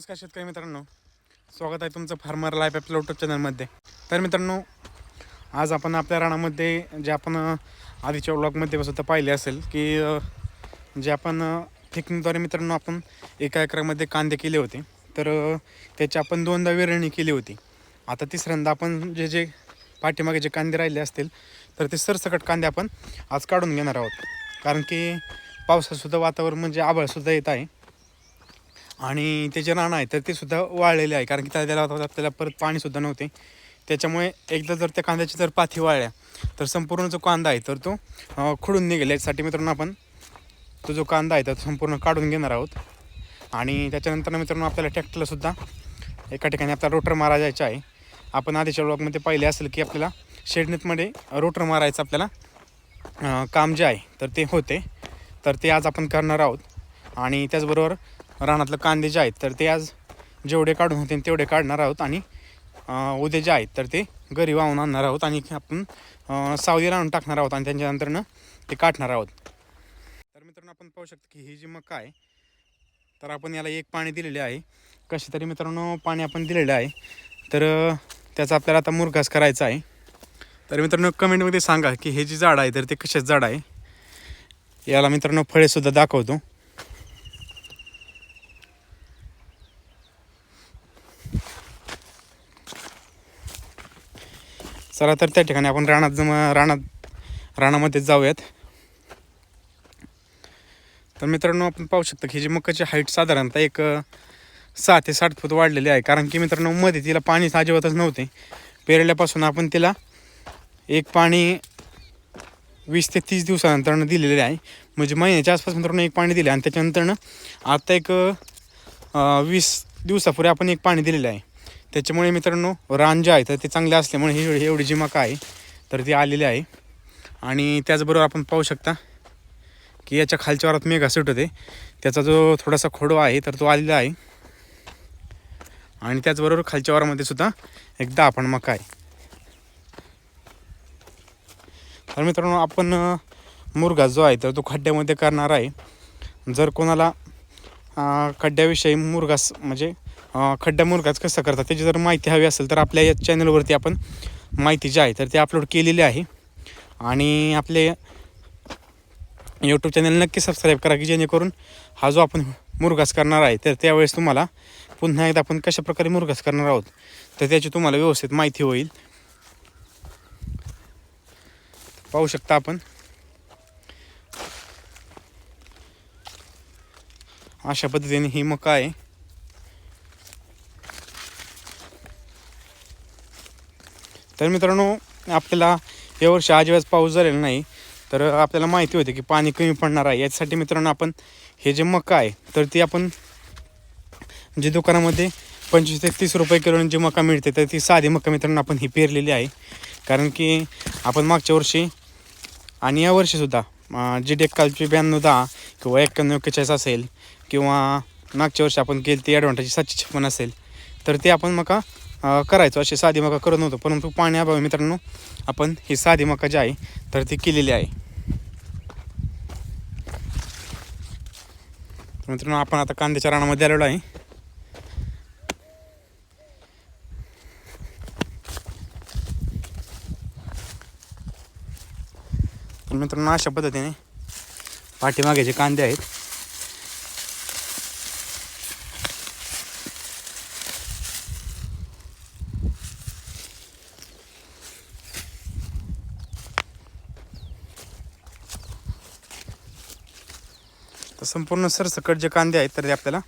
नमस्कार शेतकरी मित्रांनो. स्वागत आहे तुमचं फार्मर लाईफ आपल्या यूट्यूब चॅनलमध्ये. तर मित्रांनो आज आपण आपल्या रानामध्ये जे आपण आधीच्या ब्लॉगमध्ये सुद्धा पाहिले असेल की जे आपण अ, फेकणीद्वारे मित्रांनो आपण एका एकरामध्ये कांदे केले होते. तर त्याची आपण दोनदा वेरणी केली होती. आता तिसऱ्यांदा आपण जे जे पाठीमागे जे कांदे राहिले असतील तर ते सरसकट कांदे आपण आज काढून घेणार आहोत. कारण की पावसासुद्धा वातावरण म्हणजे आभाळसुद्धा येत आहे. आणि त्याचे रान आहे तर ते सुद्धा वाळलेले आहे. कारण की त्याला आपल्याला परत पाणीसुद्धा नव्हते. त्याच्यामुळे एकदा जर त्या कांद्याची जर पाथी वाळल्या तर संपूर्ण जो कांदा आहे तर तो खुडून निघेल. याच्यासाठी मित्रांनो आपण तो जो कांदा आहे तो संपूर्ण काढून घेणार आहोत. आणि त्याच्यानंतर मित्रांनो आपल्याला ट्रॅक्टरलासुद्धा एका ठिकाणी आपला रोटर मारा जायचा आहे. आपण आधीच्या ब्लॉगमध्ये पाहिले असेल की आपल्याला शेडनेतमध्ये रोटर मारायचं आपल्याला काम जे आहे तर ते होते. तर ते आज आपण करणार आहोत. आणि त्याचबरोबर रानातलं कांदे जे आहेत तर ते आज जेवढे काढून होते तेवढे काढणार आहोत आणि उद्या जे आहेत तर ते घरी वाहून आणणार आहोत आणि आपण सावली राहून टाकणार आहोत आणि त्याच्यानंतरनं ते काढणार आहोत. तर मित्रांनो आपण पाहू शकतो की ही जी मका आहे तर आपण याला एक पाणी दिलेले आहे. कसे तरी मित्रांनो पाणी आपण दिलेलं आहे. तर त्याचा आपल्याला आता मुरघास करायचा आहे. तर मित्रांनो कमेंटमध्ये सांगा की हे जी झाड आहे तर ते कशाच झाड आहे? याला मित्रांनो फळेसुद्धा दाखवतो. चला तर त्या ठिकाणी आपण रानात जम रानात रानामध्ये जाऊयात. तर मित्रांनो आपण पाहू शकतो की जी मकाची हाईट साधारणतः एक सहा ते साठ फूट वाढलेली आहे. कारण की मित्रांनो मध्ये तिला पाणी अजिबातच नव्हते. पेरल्यापासून आपण तिला एक पाणी वीस ते तीस दिवसानंतरनं दिलेले आहे. म्हणजे महिन्याच्या आसपास मित्रांनो एक पाणी दिले आणि त्याच्यानंतरनं आता एक वीस दिवसापूर्वी आपण एक पाणी दिलेलं आहे. त्याच्यामुळे मित्रांनो रान जे आहे तर ते चांगले असल्यामुळे ही एवढी- जी मका आहे. तर ती आलेली आहे. आणि त्याचबरोबर आपण पाहू शकता की याच्या खालच्या वारात मेघा सुट होते. त्याचा जो थोडासा खोडवा आहे तर तो आलेला आहे. आणि त्याचबरोबर खालच्या वारामध्ये सुद्धा एकदा आपण पण मका आहे. तर मित्रांनो आपण मुरगा जो आहे तर तो खड्ड्यामध्ये करणार आहे. जर कोणाला खड्ड्याविषयी मुरगास म्हणजे खड्डा मुरघास कसं करतात त्याची जर माहिती हवी असेल तर आपल्या या चॅनलवरती आपण माहिती जी आहे तर ते अपलोड केलेली आहे. आणि आपले यूट्यूब चॅनल नक्की सबस्क्राईब करा की जेणेकरून हा जो आपण मुरघास करणार आहे तर त्यावेळेस तुम्हाला पुन्हा एकदा आपण कशा प्रकारे मुरघास करणार आहोत तर त्याची तुम्हाला व्यवस्थित माहिती होईल. पाहू शकता आपण. अशा पद्धतीने ही मका आहे. तर मित्रांनो आपल्याला यावर्षी अजिबात पाऊस झालेला नाही तर आपल्याला माहिती होते की पाणी कमी पडणार आहे. याच्यासाठी मित्रांनो आपण हे जे मका आहे तर ती आपण जे दुकानामध्ये पंचवीस ते तीस रुपये किलोने जी मका मिळते तर ती साधी मका मित्रांनो आपण ही पेरलेली आहे. कारण की आपण मागच्या वर्षी आणि या वर्षीसुद्धा जी डेक्कालची ब्याण्णव दहा किंवा एक्क्याण्णव एक्केचाळीस असेल किंवा मागच्या वर्षी आपण केली ती ॲडव्हान्टेज सातशे छप्पन असेल तर ते आपण मका करायचो. अशी साधी मका करत नव्हतो. परंतु पाण्याअभावी मित्रांनो आपण ही साधी मका जी आहे तर ती केलेली आहे. मित्रांनो आपण आता कांद्याच्या रानामध्ये आलेलो आहे. तर मित्रांनो अशा पद्धतीने पाठीमागे जे कांदे आहेत तर संपूर्ण सरसकट जे कांदे आहेत तर ते आपल्याला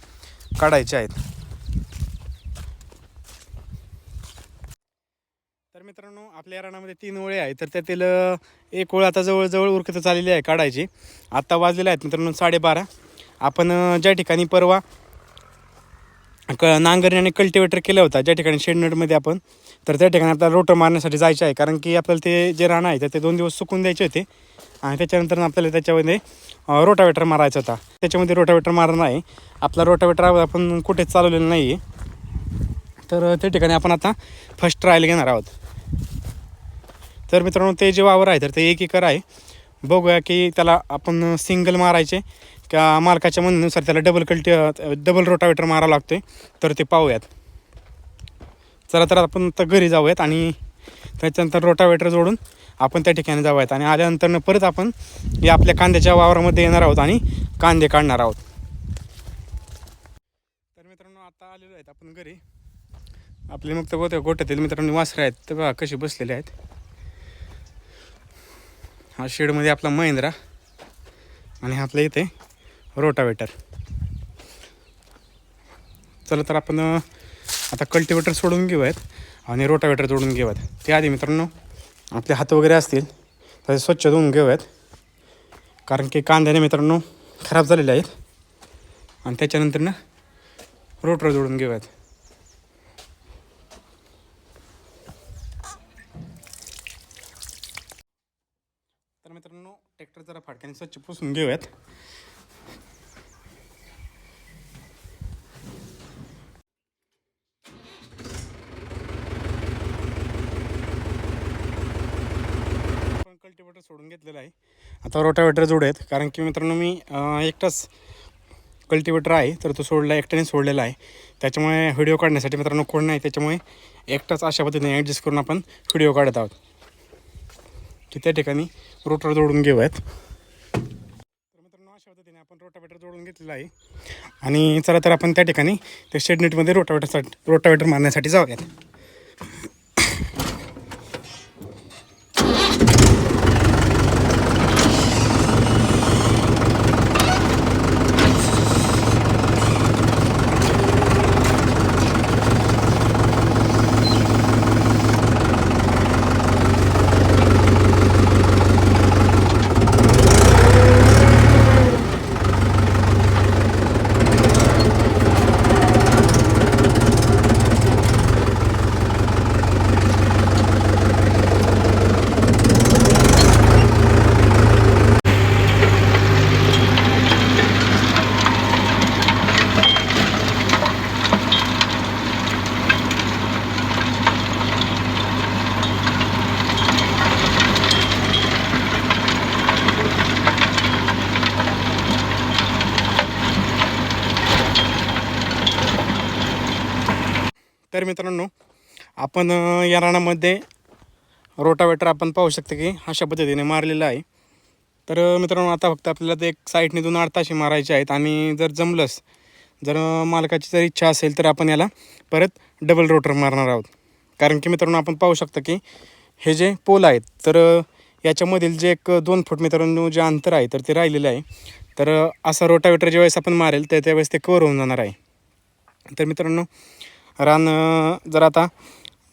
काढायचे आहेत. तर मित्रांनो आपल्या या रानामध्ये तीन ओळे आहेत तर त्यातील एक ओळ आता जवळजवळ उरकत आलेली आहे काढायची. आत्ता वाजलेले आहेत मित्रांनो साडेबारा. आपण ज्या ठिकाणी परवा क नांगरणी आणि कल्टिवेटर केला होता ज्या ठिकाणी शेडनटमध्ये आपण तर त्या ठिकाणी आपल्याला रोटर मारण्यासाठी जायचं आहे. कारण की आपल्याला ते जे रान आहे तर ते दोन दिवस सुकून द्यायचे होते. आणि त्याच्यानंतर आपल्याला त्याच्यामध्ये रोटावेटर मारायचा होता. त्याच्यामध्ये रोटावेटर मारणार आहे आपला रोटावेटर आपण कुठेच चालवलेला नाही आहे तर त्या ठिकाणी आपण आता फर्स्ट ट्रायल घेणार आहोत. तर मित्रांनो ते जे वावर आहे तर ते एक एकर आहे. बघूया की त्याला आपण सिंगल मारायचे का मालकाच्या म्हणण्यानुसार त्याला डबल कल्टी डबल रोटावेटर मारावा लागतो आहे तर ते पाहूयात. चला तर आपण तर घरी जाऊयात आणि त्याच्यानंतर रोटावेटर जोडून आपण त्या ठिकाणी जाऊयात. आणि आल्यानंतर परत आपण या आपल्या कांद्याच्या वावरामध्ये येणार आहोत आणि कांदे काढणार आहोत. तर मित्रांनो आता आलेलो आहेत आपण घरी. आपले मग तर होते गोठ्यातील मित्रांनो वासरे आहेत. तर बघा कसे बसलेले आहेत. हा शेडमध्ये आपला महिंद्रा आणि आपल्या इथे रोटावेटर. चला तर आपण आता कल्टिवेटर सोडून घेऊयात आणि रोटावेटर जोडून घेऊयात. ते आधी मित्रांनो आपले हात वगैरे असतील तर ते स्वच्छ धुवून घेऊयात. कारण की कांद्याने मित्रांनो खराब झालेले आहेत. आणि त्याच्यानंतर ना रोटर जोडून घेऊयात. तर मित्रांनो ट्रॅक्टर जरा फाटक्याने स्वच्छ पुसून घेऊयात आपण कल्टिवेटर सोडून घेतलेलं आहे. आता रोटावेटर जोड आहेत. कारण की मित्रांनो मी एकटाच कल्टिवेटर आहे तर तो सोडला एकट्याने सोडलेला आहे. त्याच्यामुळे व्हिडिओ काढण्यासाठी मित्रांनो कोण नाही त्याच्यामुळे एकटाच अशा पद्धतीने ॲडजस्ट करून आपण व्हिडिओ काढत आहोत. की त्या ठिकाणी रोटर जोडून घेऊयात तर मित्रांनो अशा पद्धतीने आपण रोटावेटर जोडून घेतलेला आहे. आणि चला तर आपण त्या ठिकाणी त्या शेडनेटमध्ये रोटावेटरसाठी रोटावेटर मारण्यासाठी जाऊयात. तर मित्रांनो आपण या रानामध्ये रोटावेटर आपण पाहू शकतो की अशा पद्धतीने मारलेलं आहे. तर मित्रांनो आता फक्त आपल्याला ते एक साईडने दोन आठ ताशी मारायचे आहेत आणि जर जमलंच जर मालकाची जर इच्छा असेल तर आपण याला परत डबल रोटर मारणार आहोत. कारण की मित्रांनो आपण पाहू शकतो की हे जे पोल आहेत तर याच्यामधील जे एक दोन फूट मित्रांनो जे अंतर आहे तर ते राहिलेलं आहे. तर असा रोटावेटर ज्यावेळेस आपण मारेल तर त्यावेळेस ते कवर होऊन जाणार आहे. तर मित्रांनो रान जर आता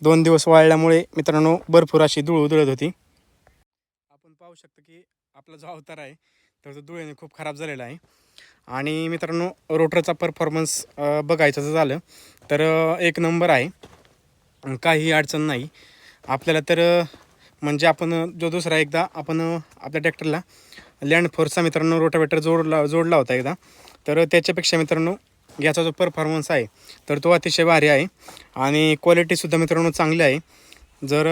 दोन दिवस वाळल्यामुळे मित्रांनो भरपूर अशी धूळ उधळत होती. आपण पाहू शकतो की आपला जो अवतार आहे तर तो धुळेने खूप खराब झालेला आहे. आणि मित्रांनो रोटरचा परफॉर्मन्स बघायचं जर झालं तर एक नंबर आहे. काही अडचण नाही. आपल्याला तर म्हणजे आपण जो दुसरा एकदा आपण आपल्या ट्रॅक्टरला लँड फोर्सचा मित्रांनो रोटावेटर जोडला जोडला होता एकदा. तर त्याच्यापेक्षा मित्रांनो याचा जो परफॉर्मन्स आहे तर तो अतिशय भारी आहे. आणि क्वालिटीसुद्धा मित्रांनो चांगली आहे. जर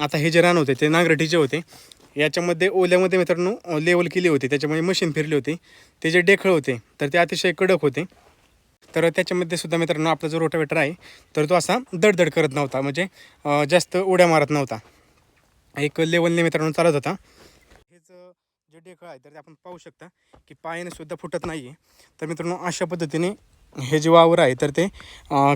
आता हे जे रान होते ते नांगरटीचे होते याच्यामध्ये ओल्यामध्ये मित्रांनो लेवल केली होती. त्याच्यामुळे मशीन फिरली होती. ते जे डेखळ होते तर ते अतिशय कडक होते. तर त्याच्यामध्ये सुद्धा मित्रांनो आपला जो रोटावेटर आहे तर तो असा दडदड करत नव्हता. म्हणजे जास्त उड्या मारत नव्हता. एक लेवलने मित्रांनो चालत होता. हेच जे डेखळ आहे तर ते आपण पाहू शकता की पायाने सुद्धा फुटत नाही आहे तर मित्रांनो अशा पद्धतीने हे जे वावर आहे तर ते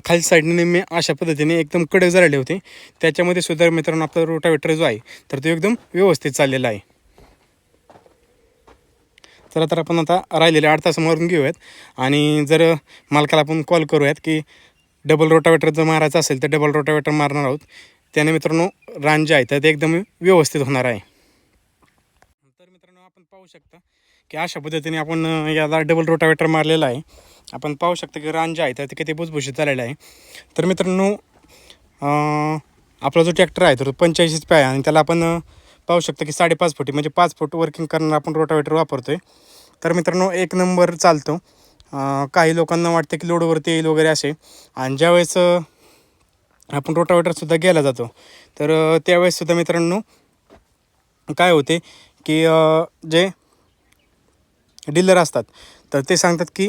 खाली साईडने नेहमी अशा पद्धतीने एकदम कडक झालेले होते. त्याच्यामध्ये सुद्धा मित्रांनो आपला रोटावेटर जो आहे तर तो एकदम व्यवस्थित चाललेला आहे. तर आता आपण आता राहिलेले आठ तास मारून घेऊयात. आणि जर मालकाला आपण कॉल करूयात की डबल रोटावेटर जर मारायचं असेल तर डबल रोटावेटर मारणार आहोत. त्याने मित्रांनो रान जे आहे तर ते एकदम व्यवस्थित होणार आहे. तर मित्रांनो आपण पाहू शकता की अशा पद्धतीने आपण याला डबल रोटावेटर मारलेला आहे. आपण पाहू शकता की रान जे आहे तर ते किती भुसभुशीत झालेलं आहे. तर मित्रांनो आपला जो ट्रॅक्टर आहे तर तो पंच्याऐंशीच पाय आहे आणि त्याला आपण पाहू शकतो की साडेपाच फुटी म्हणजे पाच फूट वर्किंग करणारा आपण रोटावेटर वापरतो आहे तर मित्रांनो एक नंबर चालतो. काही लोकांना वाटतं की लोडवरती येईल वगैरे असे. आणि ज्यावेळेस आपण रोटावेटरसुद्धा गेला जातो तर त्यावेळेससुद्धा मित्रांनो काय होते की जे डीलर असतात. तर ते सांगतात की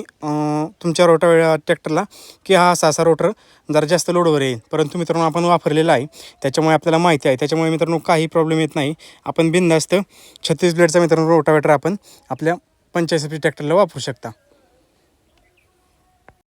तुमच्या रोटा ट्रॅक्टरला की हा असा असा रोटर जरा जास्त लोडवर येईल. परंतु मित्रांनो आपण वापरलेला आहे. त्याच्यामुळे आपल्याला माहिती आहे. त्याच्यामुळे मित्रांनो काही प्रॉब्लेम येत नाही. आपण बिनधास्त छत्तीस ब्लेडचा मित्रांनो रोटावेटर आपण आपल्या पंचायत ट्रॅक्टरला वापरू शकता.